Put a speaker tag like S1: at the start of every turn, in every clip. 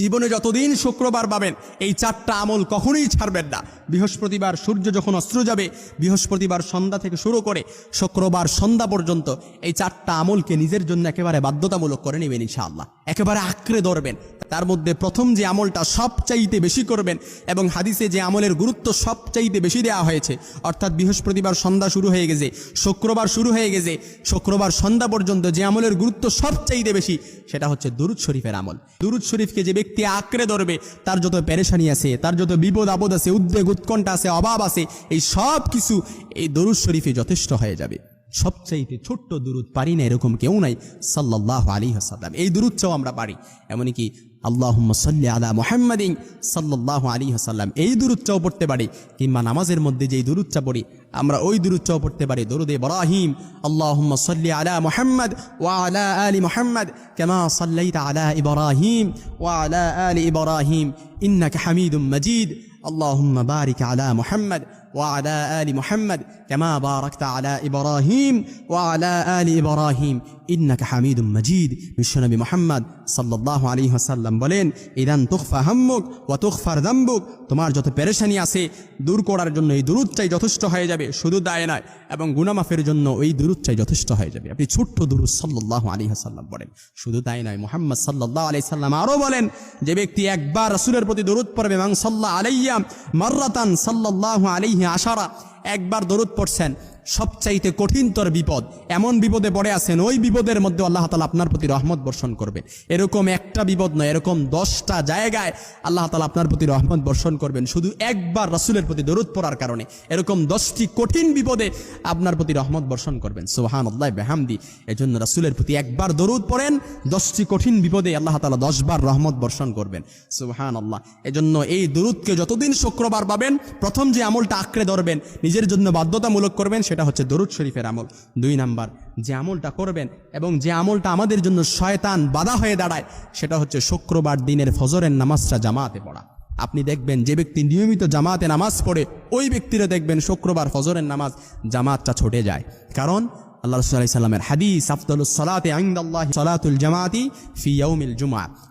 S1: জীবনে যতদিন শুক্রবার পাবেন, এই চারটা আমল কখনোই ছাড়বেন না। বৃহস্পতিবার সূর্য যখন অস্ত্র যাবে, বৃহস্পতিবার সন্ধ্যা থেকে শুরু করে শুক্রবার সন্ধ্যা পর্যন্ত এই চারটা আমলকে নিজের জন্য একেবারে বাধ্যতামূলক করে নেবেন ইনশাআল্লাহ। একেবারে আঁকড়ে ধরবেন। তার মধ্যে প্রথম যে আমলটা সবচাইতে বেশি করবেন এবং হাদিসে যে আমলের গুরুত্ব সবচাইতে বেশি দেওয়া হয়েছে, অর্থাৎ বৃহস্পতিবার সন্ধ্যা শুরু হয়ে গেছে, শুক্রবার শুরু হয়ে গেছে, শুক্রবার সন্ধ্যা পর্যন্ত যে আমলের গুরুত্ব সবচাইতে বেশি, সেটা হচ্ছে দুরুদ শরীফের আমল। দুরুদ শরীফকে যে ব্যক্তি আঁকড়ে ধরবে, তার যত প্যারেশানি আছে, তার যত বিপদ আপদ আছে, উদ্বেগ উৎকণ্ঠা আছে, অভাব আছে, এই সব কিছু এই দরুদ শরীফে যথেষ্ট হয়ে যাবে। সবচাইতে ছোট্ট দূরত পারি না, এরকম কেউ নাই। সাল্লাহ আলী হাসাল্লাম এই দুরুদটাও আমরা পারি। এমনকি আল্লাহ সাল্লি আলা মোহাম্মদিন সাল্লাহ আলী হাসাল্লাম এই দুরুদটাও পড়তে পারি। কিংবা নামাজের মধ্যে যেই দুরুদটা পড়ি, আমরা ওই দুরুদটাও পড়তে পারি। দরুদ বরাহিম আল্লাহ সাল্লি আলা মোহাম্মদ ওয়া আলা আলী মোহাম্মদ কেমা সাল্লাই আলা ইবরাহিম ওয়া আলা আলী ইবরাহিম ইন্নাক হামিদুম মজিদ। আল্লাহ বারিক আলা মোহাম্মদ وعلى آل محمد كما باركت على إبراهيم وعلى آل إبراهيم. إنك حميد مجيد. من شنب محمد. সাল্লাল্লাহু আলী ওয়াসাল্লাম বলেন, ইদান তুখফা হাম্মুক ওয়া তুগফার যামবুক। তোমার যত পেরেশানি আছে, দূর করার জন্য এই দুরুদটাই যথেষ্ট হয়ে যাবে, শুধু দায় নয়, এবং গুনামাফের জন্য ওই দুরুদটাই যথেষ্ট হয়ে যাবে। আপনি ছোট্ট দুরুদ সাল্লাল্লাহু আলাইহি ওয়াসাল্লাম বলেন শুধু তাই নয়, মোহাম্মদ সাল্লাল্লাহু আলাইহি সাল্লাম আরও বলেন, যে ব্যক্তি একবার রাসূলের প্রতি দরুদ পড়বে, মান সাল্লা আলাইয়া মাররাতান সাল্লাল্লাহু আলাইহি আশারা, একবার দরুদ পড়ছেন সবচাইতে কঠিনতর বিপদ। এমন বিপদে পড়ে আছেন, ওই বিপদের মধ্যে আল্লাহ তালা আপনার প্রতি রহমত বর্ষণ করবেন। এরকম একটা বিপদ নয়, এরকম দশটা জায়গায় আল্লাহ তালা আপনার প্রতি রহমত বর্ষণ করবেন। শুধু একবার রাসুলের প্রতি দরুদ পড়ার কারণে। এরকম দশটি কঠিন বিপদে আপনার প্রতি রহমত বর্ষণ করবেন। সোহান আল্লাহ বেহামদি। এজন্য রাসুলের প্রতি একবার দরুদ পড়েন, দশটি কঠিন বিপদে আল্লাহ তালা দশবার রহমত বর্ষণ করবেন। সোহান আল্লাহ এজন্য এই দরুদকে যতদিন শুক্রবার পাবেন, প্রথম যে আমলটা আঁকড়ে ধরবেন, নিজের জন্য বাধ্যতামূলক করবেন, সেটা হচ্ছে দরুদ শরীফের আমল। দুই নাম্বার, যে আমলটা করবেন এবং যে আমলটা আমাদের জন্য শয়তান বাধা হয়ে দাঁড়ায়, সেটা হচ্ছে শুক্রবার দিনের ফজরের নামাজটা জামাতে পড়া। আপনি দেখবেন যে ব্যক্তি নিয়মিত জামাতে নামাজ পড়ে, ওই ব্যক্তিরা দেখবেন শুক্রবার ফজরের নামাজ জামাতটা ছুটে যায়। কারণ আল্লাহ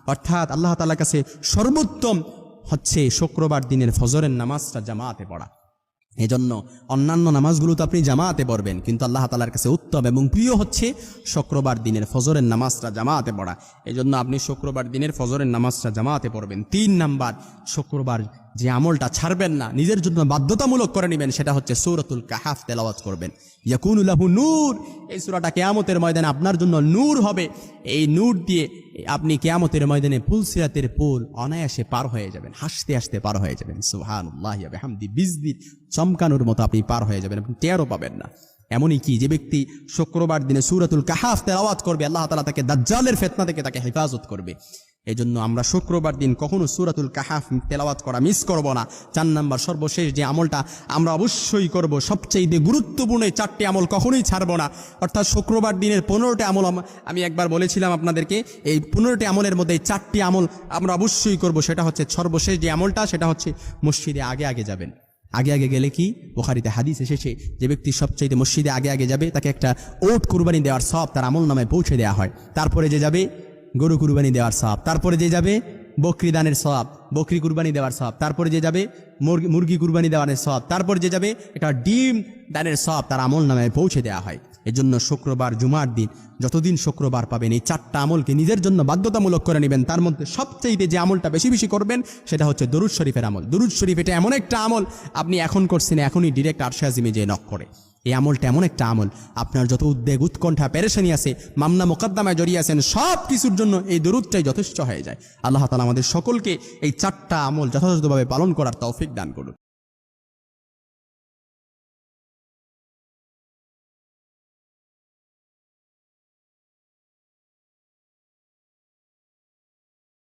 S1: অর্থাৎ আল্লাহ কাছে সর্বোত্তম হচ্ছে শুক্রবার দিনের ফজরের নামাজটা জামাতে পড়া। এজন্য অন্যান্য নামাজগুলো তো আপনি জামাতে পড়বেন, কিন্তু আল্লাহ তালার কাছে উত্তম এবং প্রিয় হচ্ছে শুক্রবার দিনের ফজরের নামাজটা জামাতে পড়া। এজন্য আপনি শুক্রবার দিনের ফজরের নামাজটা জামাতে পড়বেন। তিন নাম্বার, শুক্রবার যে আমলটা ছাড়বেন না, নিজের জন্য বাধ্যতামূলক করে নেবেন, সেটা হচ্ছে সৌরতুল কাহাফ তেলাওয়াত করবেন। ইয়াকুনুল্লাহু নূর, এই সুরাটা কেয়ামতের ময়দানে আপনার জন্য নূর হবে। এই নূর দিয়ে আপনি কেয়ামতের ময়দানে পুলসিরাতের পুল অনায়াসে পার হয়ে যাবেন, হাসতে হাসতে পার হয়ে যাবেন। সুহানুল্লাহ হামদি বিজদি চমকানোর মতো আপনি পার হয়ে যাবেন, আপনি টেরও পাবেন না। এমনই কি, যে ব্যক্তি শুক্রবার দিনে সুরাতুল কাহাফ তেলাওয়াত করবে, আল্লাহ তালা তাকে দাজ্জালের ফেতনা থেকে তাকে হেফাজত করবে। এই জন্য আমরা শুক্রবার দিন কখনো সুরাতুল কাহাফ তেলাওয়াত করা মিস করব না। চার নাম্বার সর্বশেষ যে আমলটা আমরা অবশ্যই করব সবচেয়ে গুরুত্বপূর্ণ চারটি আমল কখনোই ছাড়বো না। অর্থাৎ শুক্রবার দিনের পনেরোটি আমল আম- একবার বলেছিলাম আপনাদেরকে, এই পনেরোটি আমলের মধ্যে চারটি আমল আমরা অবশ্যই করব, সেটা হচ্ছে সর্বশেষ যে আমলটা, সেটা হচ্ছে মসজিদে আগে আগে যাবেন। আগে আগে গেলে কি? বোখারিতে হাদিস এসেছে যে ব্যক্তি সবচাইতে মসজিদে আগে আগে যাবে, তাকে একটা ওট কুরবানি দেওয়ার সব তার আমল নামে পৌঁছে দেওয়া হয়। তারপরে যে যাবে? গরু কুরবানি দেওয়ার সব তারপরে যে যাবে বকরি দানের সব বকরি কুরবানি দেওয়ার সব তারপরে যে যাবে মুরগি মুরগি কুরবানি দেওয়ার সব তারপর যে যাবে একটা ডিম দানের সব তার আমল নামে পৌঁছে দেওয়া হয়। এজন্য শুক্রবার, জুমার দিন যতদিন শুক্রবার পাবেন এই চারটা আমলকে নিজের জন্য বাধ্যতামূলক করে নেবেন। তার মধ্যে সবচেয়ে যে আমলটা বেশি বেশি করবেন সেটা হচ্ছে দরুদ শরীফের আমল। দরুদ শরীফ এটা এমন একটা আমল আপনি এখন করছেন, এখনই ডিরেক্ট আরশাজিমে যে নক করে। এই আমলটা এমন একটা আমল। আপনার যত উদ্বেগ, উৎকণ্ঠা, পেরেশানি আছে, মামলা মোকদ্দমায় জড়িয়ে আছেন, সব কিছুর জন্য এই দরুদটাই যথেষ্ট হয়ে যায়। আল্লাহ তালা আমাদের সকলকে এই চারটা আমল যথাযথভাবে পালন করার তৌফিক দান করুন।